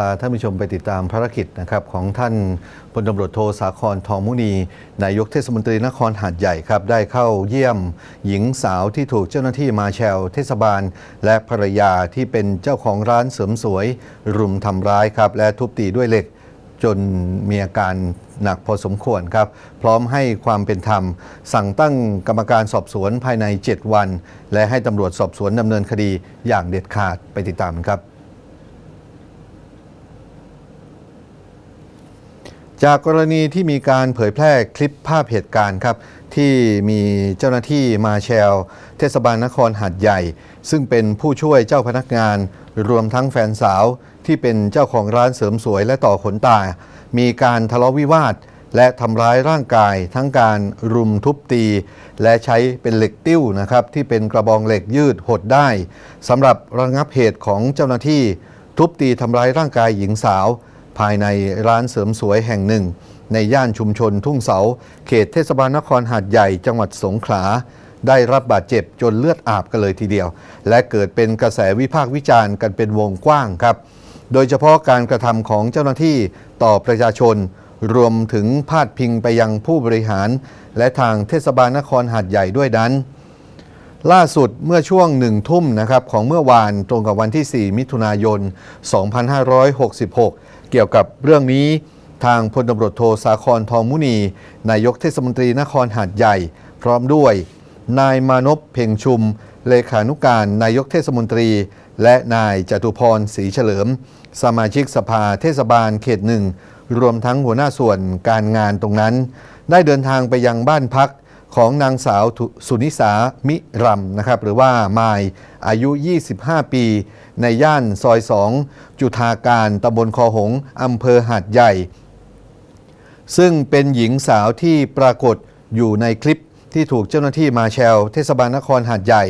พาท่านผู้ชมไปติดตามภารกิจนะครับของท่านพลตำรวจโทสาครทองมุนี นายกเทศมนตรีนครหาดใหญ่ครับ ได้เข้าเยี่ยมหญิงสาวที่ถูกเจ้าหน้าที่มาแชลเทศบาล และภรรยาที่เป็นเจ้าของร้านเสริมสวย รุมทำร้ายครับ และทุบตีด้วยเหล็กจนมีอาการหนักพอสมควรครับ พร้อมให้ความเป็นธรรม สั่งตั้งกรรมการสอบสวนภายใน 7 วัน และให้ตำรวจสอบสวนดำเนินคดีอย่างเด็ดขาดไปติดตามครับ จากกรณีที่มีการเผยแพร่คลิปภาพเหตุการณ์ครับ ที่มีเจ้าหน้าที่มาแชลเทศบาลนครหัดใหญ่ ซึ่งเป็นผู้ช่วยเจ้าพนักงาน รวมทั้งแฟนสาวที่เป็นเจ้าของร้านเสริมสวยและต่อขนตา มีการทะเลาะวิวาท และทำร้ายร่างกายทั้งการรุมทุบตี และใช้เป็นเหล็กติ้วนะครับ ที่เป็นกระบองเหล็กยืดหดได้สำหรับระงับเหตุของเจ้าหน้าที่ ทุบตีทำร้ายร่างกายหญิงสาว ภายในร้านเสริมสวยแห่งหนึ่ง ในย่านชุมชนทุ่งเสา เขตเทศบาลนครหาดใหญ่จังหวัดสงขลาได้รับบาดเจ็บจนเลือดอาบกันเลยทีเดียว และเกิดเป็นกระแสวิพากษ์วิจารณ์กันเป็นวงกว้างครับ โดยเฉพาะการกระทำของเจ้าหน้าที่ต่อประชาชน รวมถึงพาดพิงไปยังผู้บริหาร และทางเทศบาลนครหาดใหญ่ด้วยนั้น ล่าสุดเมื่อช่วงหนึ่งทุ่มนะครับของเมื่อวานตรงกับวันที่ 4 มิถุนายน 2566 เกี่ยวกับเรื่องนี้ทางพลตำรวจโทสาครทองมุนี นายกเทศมนตรีนครหาดใหญ่ พร้อมด้วย นายมานพเพ่งชุม เลขานุการนายกเทศมนตรี และนายจตุพรศรีเฉลิม สมาชิกสภาเทศบาลเขตหนึ่งรวมทั้งหัวหน้าส่วนการงานตรงนั้น ได้เดินทางไปยังบ้านพัก ของนางสาวสุนิสามิรำนะครับหรือว่ามายอายุ 25 ปี ในย่านซอย 2 จุธาการตำบลคอหงอำเภอหาดใหญ่ ซึ่งเป็นหญิงสาวที่ปรากฏอยู่ในคลิปที่ถูกเจ้าหน้าที่มาแชลเทศบาลนครหาดใหญ่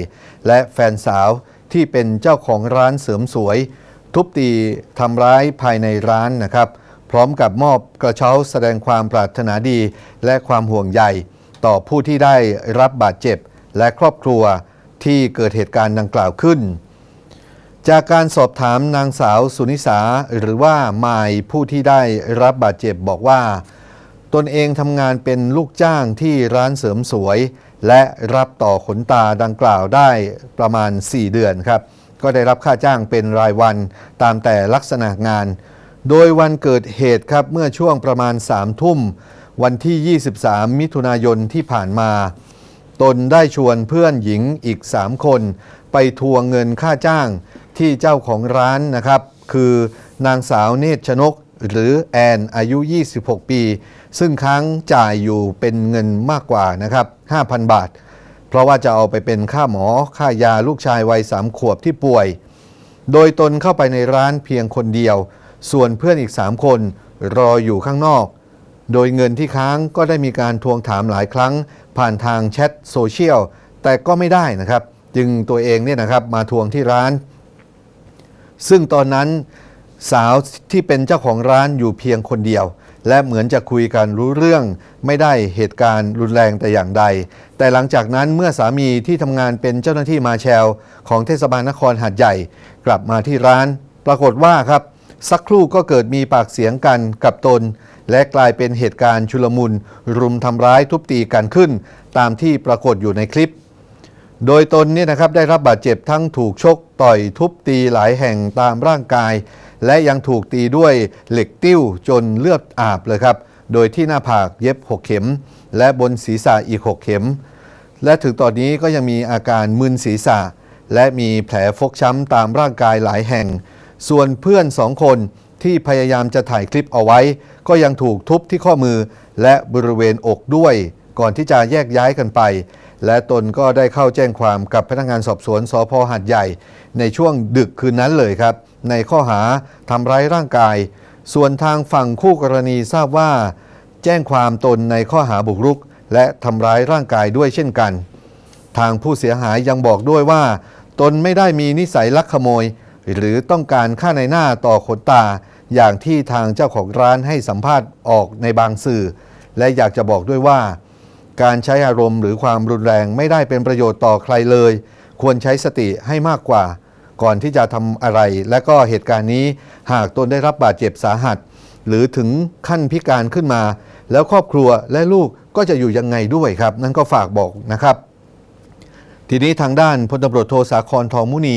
และแฟนสาวที่เป็นเจ้าของร้านเสริมสวย ทุบตีทำร้ายภายในร้านนะครับ พร้อมกับมอบกระเช้าแสดงความปรารถนาดีและความห่วงใย ต่อผู้ที่ได้รับบาดเจ็บและครอบครัวที่เกิดเหตุการณ์ดังกล่าวขึ้น จากการสอบถามนางสาวสุนิสาหรือว่ามายผู้ที่ได้รับบาดเจ็บบอกว่า ตนเองทำงานเป็นลูกจ้างที่ร้านเสริมสวย และรับต่อขนตาดังกล่าวได้ประมาณ 4 เดือนครับ ก็ได้รับค่าจ้างเป็นรายวันตามแต่ลักษณะงาน โดยวันเกิดเหตุครับเมื่อช่วงประมาณ3ทุ่ม วันที่ 23 มิถุนายนที่ผ่านมา ตนได้ชวนเพื่อนหญิงอีก 3 คน ไปทวงเงินค่าจ้างที่เจ้าของร้านนะครับ คือนางสาวเนตรชนกหรือแอนอายุ 26 ปี ซึ่งค้างจ่ายอยู่เป็นเงินมากกว่านะครับ 5,000 บาท เพราะว่าจะเอาไปเป็นค่าหมอค่ายาลูกชายวัย3ขวบที่ป่วย โดยตนเข้าไปในร้านเพียงคนเดียว ส่วนเพื่อนอีก 3 คนรออยู่ข้างนอก โดยเงินที่ค้างก็ได้มีการทวงถามหลายครั้ง ผ่านทางแชทโซเชียลแต่ก็ไม่ได้นะครับ จึงตัวเองเนี่ยนะครับมาทวงที่ร้าน ซึ่งตอนนั้นสาวที่เป็นเจ้าของร้านอยู่เพียงคนเดียว และเหมือนจะคุยกันรู้เรื่อง ไม่ได้เหตุการณ์รุนแรงแต่อย่างใด แต่หลังจากนั้นเมื่อสามีที่ทำงานเป็นเจ้าหน้าที่มาแชลของเทศบาลนครหาดใหญ่ กลับมาที่ร้าน ปรากฏว่าครับ สักครู่ก็เกิดมีปากเสียงกันกับตน และกลายเป็นเหตุการณ์ชุลมุน รุมทำร้ายทุบตีกันขึ้น ตามที่ปรากฏอยู่ในคลิป โดยตนเนี่ยนะครับได้รับบาดเจ็บทั้งถูกชกต่อยทุบตีหลายแห่งตามร่างกาย และยังถูกตีด้วยเหล็กติ้วจนเลือดอาบเลยครับ โดยที่หน้าผากเย็บ 6 เข็ม และบนศีรษะอีก 6 เข็ม และถึงตอนนี้ก็ยังมีอาการมึนศีรษะ และมีแผลฟกช้ำตามร่างกายหลายแห่ง ส่วนเพื่อนสองคน ที่พยายามจะถ่ายคลิปเอาไว้ ก็ยังถูกทุบที่ข้อมือและบริเวณอกด้วย ก่อนที่จะแยกย้ายกันไป และตนก็ได้เข้าแจ้งความกับพนักงานสอบสวนสพหาดใหญ่ ในช่วงดึกคืนนั้นเลยครับ ในข้อหาทำร้ายร่างกาย ส่วนทางฝั่งคู่กรณีทราบว่า แจ้งความตนในข้อหาบุกรุก และทำร้ายร่างกายด้วยเช่นกัน ทางผู้เสียหายยังบอกด้วยว่า ตนไม่ได้มีนิสัยลักขโมย หรือต้องการค่าในหน้าต่อขนตา อย่างที่ทางเจ้าของร้านให้สัมภาษณ์ออกในบางสื่อ และอยากจะบอกด้วยว่า การใช้อารมณ์หรือความรุนแรงไม่ได้เป็นประโยชน์ต่อใครเลย ควรใช้สติให้มากกว่า ก่อนที่จะทำอะไร และก็เหตุการณ์นี้หากตนได้รับบาดเจ็บสาหัส หรือถึงขั้นพิการขึ้นมา แล้วครอบครัวและลูกก็จะอยู่ยังไงด้วยครับ นั่นก็ฝากบอกนะครับ ทีนี้ทางด้านพลตำรวจโทสาครทองมุนี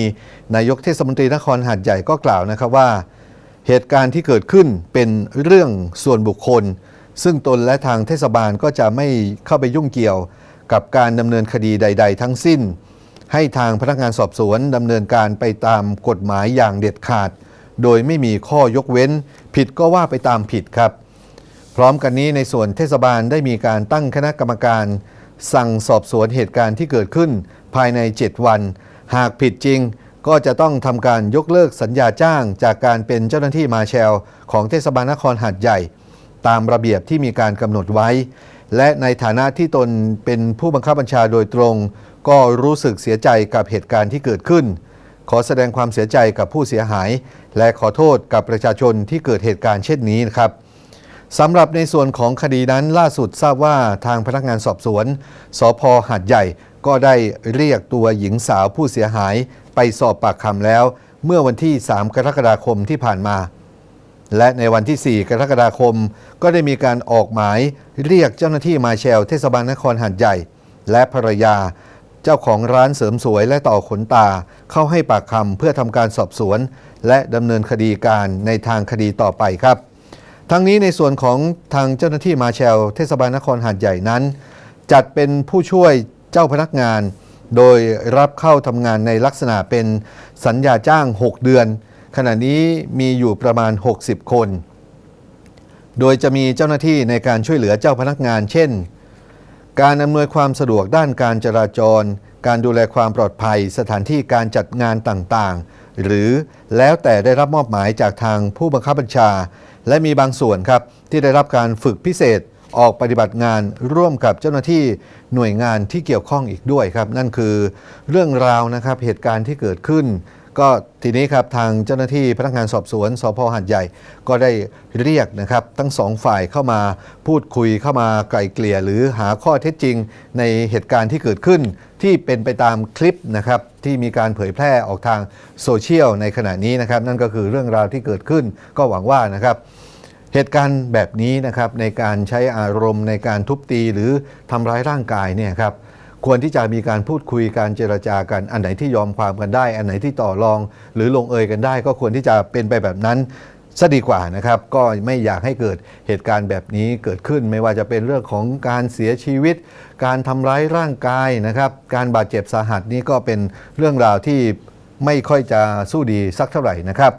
นายกเทศมนตรีนครหาดใหญ่ก็กล่าวนะครับว่า เหตุการณ์ที่เกิดขึ้นเป็นเรื่องส่วนบุคคล ซึ่งตนและทางเทศบาลก็จะไม่เข้าไปยุ่งเกี่ยวกับการดำเนินคดีใด ๆ ทั้งสิ้น ให้ทางพนักงานสอบสวนดำเนินการไปตามกฎหมายอย่างเด็ดขาด โดยไม่มีข้อยกเว้น ผิดก็ว่าไปตามผิดครับ พร้อมกันนี้ในส่วนเทศบาลได้มีการตั้งคณะกรรมการ สั่งสอบสวนเหตุการณ์ที่เกิดขึ้นภายใน 7 วัน หากผิดจริงก็จะต้องทำการยกเลิกสัญญาจ้างจากการเป็นเจ้าหน้าที่มาแชลของเทศบาลนครหาดใหญ่ ตามระเบียบที่มีการกำหนดไว้ และในฐานะที่ตนเป็นผู้บังคับบัญชาโดยตรง ก็รู้สึกเสียใจกับเหตุการณ์ที่เกิดขึ้น ขอแสดงความเสียใจกับผู้เสียหาย และขอโทษกับประชาชนที่เกิดเหตุการณ์เช่นนี้นะครับ สำหรับในส่วนของคดีนั้นล่าสุดทราบว่าทางพนักงานสอบสวน สพหาดใหญ่ก็ได้เรียกตัวหญิงสาวผู้เสียหายไปสอบปากคำแล้ว เมื่อวันที่ 3 กรกฎาคมที่ผ่านมา และในวันที่ 4 กรกฎาคม ก็ได้มีการออกหมายเรียกเจ้าหน้าที่มาแชลเทศบาลนครหาดใหญ่ และภรรยา เจ้าของร้านเสริมสวยและต่อขนตา เข้าให้ปากคำเพื่อทำการสอบสวน และดำเนินคดีการในทางคดีต่อไปครับ ทั้งนี้ในส่วนของทางเจ้าหน้าที่มาแชลเทศบาลนครหาดใหญ่นั้น จัดเป็นผู้ช่วยเจ้าพนักงาน โดยรับเข้าทำงานในลักษณะเป็นสัญญาจ้าง 6 เดือน ขณะนี้มีอยู่ประมาณ 60 คน โดยจะมีเจ้าหน้าที่ในการช่วยเหลือเจ้าพนักงาน เช่น การอำนวยความสะดวกด้านการจราจร การดูแลความปลอดภัย สถานที่การจัดงานต่างๆ หรือแล้วแต่ได้รับมอบหมายจากทางผู้บังคับบัญชา และมีบางส่วนครับที่ได้รับการฝึกพิเศษออกปฏิบัติงานร่วมกับเจ้าหน้าที่หน่วยงานที่เกี่ยวข้องอีกด้วยครับ นั่นคือเรื่องราวนะครับเหตุการณ์ที่เกิดขึ้น ก็ทีนี้ครับทางเจ้าหน้าที่พนักงานสอบสวนสพหัดใหญ่ ก็ได้เรียกนะครับทั้งสองฝ่ายเข้ามาพูดคุยเข้ามาไกล่เกลี่ยหรือหาข้อเท็จจริงในเหตุการณ์ที่เกิดขึ้น ที่เป็นไปตามคลิปนะครับที่มีการเผยแพร่ออกทางโซเชียลในขณะนี้นะครับ นั่นก็คือเรื่องราวที่เกิดขึ้นก็หวังว่านะครับ เหตุการณ์แบบนี้นะครับในการใช้อารมณ์ในการทุบตีหรือทำร้ายร่างกายเนี่ยครับควรที่จะมีการพูดคุยการเจรจากันอันไหนที่ยอมความกันได้ อันไหนที่ต่อรอง หรือลงเอยกันได้ ก็ควรที่จะเป็นไปแบบนั้น ซะดีกว่านะครับ ก็ไม่อยากให้เกิดเหตุการณ์แบบนี้เกิดขึ้น ไม่ว่าจะเป็นเรื่องของการเสียชีวิต การทำร้ายร่างกายนะครับ การบาดเจ็บสาหัสนี้ก็เป็นเรื่องราวที่ไม่ค่อยจะสู้ดีสักเท่าไหร่นะครับ